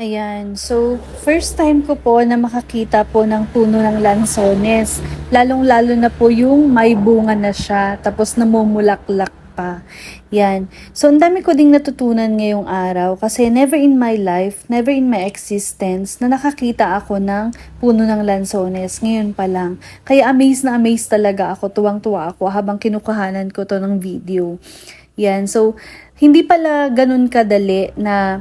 Ayan, so first time ko po na makakita po ng puno ng lansones. Lalong-lalo na po yung may bunga na siya, tapos namumulaklak pa. Yan. So, ang dami ko ding natutunan ngayong araw kasi never in my life, never in my existence na nakakita ako ng puno ng lansones. Ngayon pa lang. Kaya amazed na amazed talaga ako, tuwang-tuwa ako habang kinukuhanan ko to ng video. Yan. So, hindi pala ganun kadali na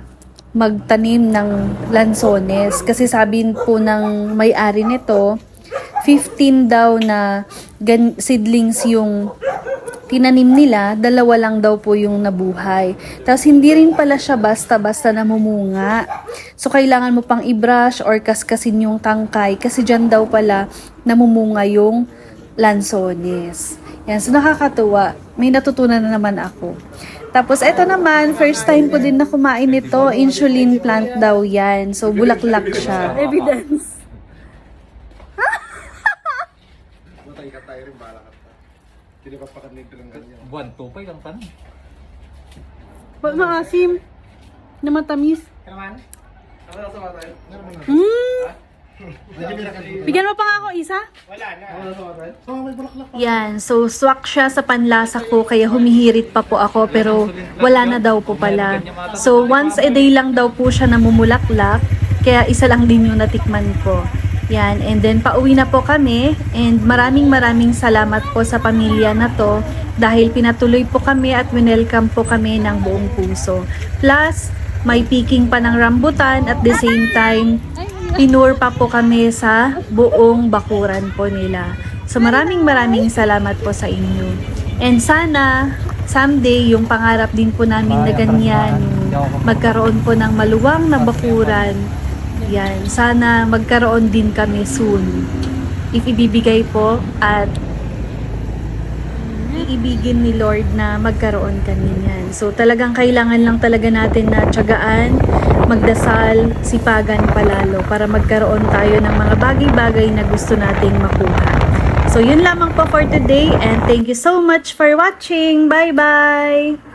magtanim ng lansones kasi sabi po ng may-ari nito 15 daw na seedlings yung tinanim nila, dalawa lang daw po yung nabuhay. Tapos hindi rin pala siya basta-basta namumunga. So kailangan mo pang i-brush or kaskasin yung tangkay kasi dyan daw pala namumunga yung lansones. Yan, so nakakatuwa. May natutunan na naman ako. Tapos eto naman, first time ko din na kumain nito. Insulin plant daw yan. So bulaklak siya. Evidence. Matay ka tayo rin, bala ka pa. Kinipas pa kanito ng ganyan. Buwan, tupay lang tanong. Pag maasim, na matamis. Naman? Ano na sa matay? Naman na. Hmm. Hindi na kanito. Bigyan mo pa nga ako isa. Wala na. Yan, so swak siya sa panlasa ko kaya humihirit pa po ako pero wala na daw po pala. So once a day lang daw po siya namumulaklak kaya isa lang din yung natikman ko. Yan, and then pauwi na po kami and maraming maraming salamat po sa pamilya na to dahil pinatuloy po kami at winelcome po kami ng buong puso. Plus, may picking pa ng rambutan at the same time, pinur pa po kami sa buong bakuran po nila. So maraming maraming salamat po sa inyo. And sana someday yung pangarap din po namin na ganyan, magkaroon po ng maluwang na bakuran. Yan, sana magkaroon din kami soon. If ibibigay po at iibigin ni Lord na magkaroon kami niyan. So talagang kailangan lang talaga natin na tiyagaan, magdasal, sipagan palalo para magkaroon tayo ng mga bagay-bagay na gusto nating makuha. So yun lamang po for today and thank you so much for watching. Bye-bye!